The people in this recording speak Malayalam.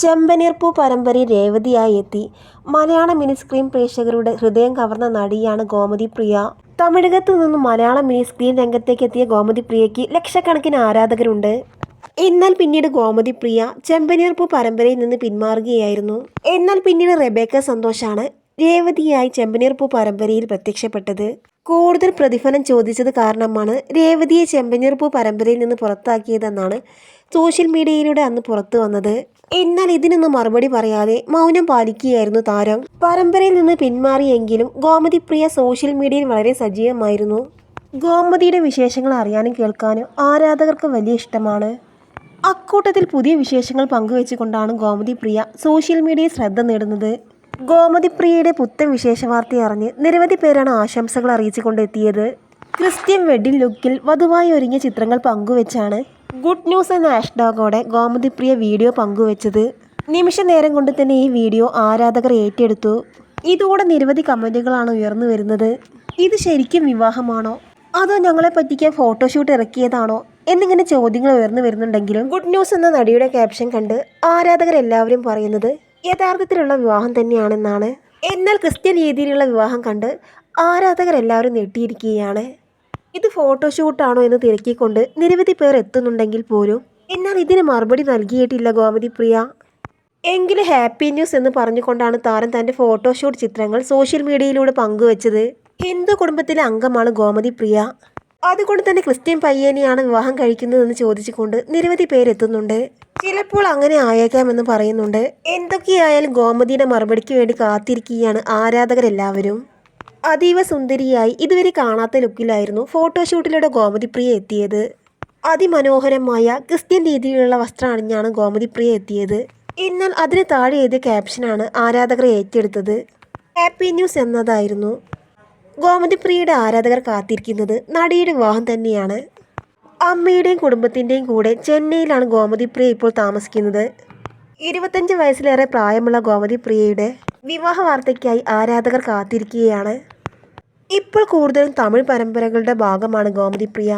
ചെമ്പനീർപ്പൂ പരമ്പരയിൽ രേവതിയായി എത്തി. മലയാള മിനി സ്ക്രീൻ പ്രേക്ഷകരുടെ ഹൃദയം കവർന്ന നടിയാണ് ഗോമതി പ്രിയ. തമിഴകത്തു നിന്നും മലയാള മിനി സ്ക്രീൻ രംഗത്തേക്ക് എത്തിയ ഗോമതി പ്രിയയ്ക്ക് ലക്ഷക്കണക്കിന് ആരാധകരുണ്ട്. എന്നാൽ പിന്നീട് ഗോമതി പ്രിയ ചെമ്പനീർപ്പൂ പരമ്പരയിൽ നിന്ന് പിന്മാറുകയായിരുന്നു. എന്നാൽ പിന്നീട് റെബേക്ക സന്തോഷാണ് രേവതിയായി ചെമ്പനീർപ്പൂ പരമ്പരയിൽ പ്രത്യക്ഷപ്പെട്ടത്. കൂടുതൽ പ്രതിഫലം ചോദിച്ചത് കാരണമാണ് രേവതിയെ ചെമ്പനീർപ്പൂ പരമ്പരയിൽ നിന്ന് പുറത്താക്കിയതെന്നാണ് സോഷ്യൽ മീഡിയയിലൂടെ അന്ന് പുറത്തു വന്നത്. എന്നാൽ ഇതിനൊന്നും മറുപടി പറയാതെ മൗനം പാലിക്കുകയായിരുന്നു താരം. പരമ്പരയിൽ നിന്ന് പിന്മാറിയെങ്കിലും ഗോമതി പ്രിയ സോഷ്യൽ മീഡിയയിൽ വളരെ സജീവമായിരുന്നു. ഗോമതിയുടെ വിശേഷങ്ങൾ അറിയാനും കേൾക്കാനും ആരാധകർക്ക് വലിയ ഇഷ്ടമാണ്. അക്കൂട്ടത്തിൽ പുതിയ വിശേഷങ്ങൾ പങ്കുവെച്ചുകൊണ്ടാണ് ഗോമതി പ്രിയ സോഷ്യൽ മീഡിയയിൽ ശ്രദ്ധ നേടുന്നത്. ഗോമതി പ്രിയയുടെ പുത്തൻ വിശേഷ വാർത്ത അറിഞ്ഞ് നിരവധി പേരാണ് ആശംസകൾ അറിയിച്ചുകൊണ്ട് എത്തിയത് ക്രിസ്ത്യൻ വെഡിങ് ലുക്കിൽ വധുവായി ഒരുങ്ങിയ ചിത്രങ്ങൾ പങ്കുവെച്ചാണ് ഗുഡ് ന്യൂസ് എന്ന ഹാഷ്ടാഗോടെ ഗോമതിപ്രിയ വീഡിയോ പങ്കുവെച്ചത്. നിമിഷ നേരം കൊണ്ട് തന്നെ ഈ വീഡിയോ ആരാധകർ ഏറ്റെടുത്തു. ഇതോടെ നിരവധി കമന്റുകളാണ് ഉയർന്നു വരുന്നത്. ഇത് ശരിക്കും വിവാഹമാണോ? അതോ ഞങ്ങളെ പറ്റിക്കാൻ ഫോട്ടോഷൂട്ട് ഇറക്കിയതാണോ? എന്നിങ്ങനെ ചോദ്യങ്ങൾ ഉയർന്നു വരുന്നുണ്ടെങ്കിലും ഗുഡ് ന്യൂസ് എന്ന നടിയുടെ ക്യാപ്ഷൻ കണ്ട് ആരാധകരെല്ലാവരും പറയുന്നത് യഥാർത്ഥത്തിലുള്ള വിവാഹം തന്നെയാണെന്നാണ്. എന്നാൽ ക്രിസ്ത്യൻ രീതിയിലുള്ള വിവാഹം കണ്ട് ആരാധകരെല്ലാവരും നെട്ടിയിരിക്കുകയാണ് ഇത് ഫോട്ടോഷൂട്ടാണോ എന്ന് തിരക്കിക്കൊണ്ട് നിരവധി പേർ എത്തുന്നുണ്ടെങ്കിൽ പോലും എന്നാൽ ഇതിന് മറുപടി നൽകിയിട്ടില്ല ഗോമതി പ്രിയ. എങ്കിലും ഹാപ്പി ന്യൂസ് എന്ന് പറഞ്ഞുകൊണ്ടാണ് താരം തന്റെ ഫോട്ടോഷൂട്ട് ചിത്രങ്ങൾ സോഷ്യൽ മീഡിയയിലൂടെ പങ്കുവച്ചത്. ഹിന്ദു കുടുംബത്തിലെ അംഗമാണ് ഗോമതി പ്രിയ? അതുകൊണ്ട് തന്നെ ക്രിസ്ത്യൻ പയ്യനെയാണ് വിവാഹം കഴിക്കുന്നതെന്ന് ചോദിച്ചുകൊണ്ട് നിരവധി പേരെത്തുന്നുണ്ട് ചിലപ്പോൾ അങ്ങനെ ആയേക്കാമെന്ന് പറയുന്നുണ്ട്. എന്തൊക്കെയായാലും ഗോമതിയുടെ മറുപടിക്ക് വേണ്ടി കാത്തിരിക്കുകയാണ് ആരാധകരെല്ലാവരും. അതീവ സുന്ദരിയായി ഇതുവരെ കാണാത്ത ലുക്കിലായിരുന്നു ഫോട്ടോഷൂട്ടിലൂടെ ഗോമതി പ്രിയ എത്തിയത്. അതിമനോഹരമായ ക്രിസ്ത്യൻ രീതിയിലുള്ള വസ്ത്രം അണിഞ്ഞാണ് ഗോമതി പ്രിയ എത്തിയത്. എന്നാൽ അതിന് താഴെ എഴുതിയ ക്യാപ്ഷനാണ് ആരാധകർ ഏറ്റെടുത്തത്. ഹാപ്പി ന്യൂസ് എന്നതായിരുന്നു. ഗോമതി പ്രിയയുടെ ആരാധകർ കാത്തിരിക്കുന്നത് നടിയുടെ വിവാഹം തന്നെയാണ്. അമ്മയുടെയും കുടുംബത്തിന്റെയും കൂടെ ചെന്നൈയിലാണ് ഗോമതി പ്രിയ ഇപ്പോൾ താമസിക്കുന്നത്. ഇരുപത്തഞ്ച് വയസ്സിലേറെ പ്രായമുള്ള ഗോമതി പ്രിയയുടെ വിവാഹ വാർത്തയ്ക്കായി ആരാധകർ കാത്തിരിക്കുകയാണ്. ഇപ്പോൾ കൂടുതലും തമിഴ് പരമ്പരകളുടെ ഭാഗമാണ് ഗോമതി പ്രിയ.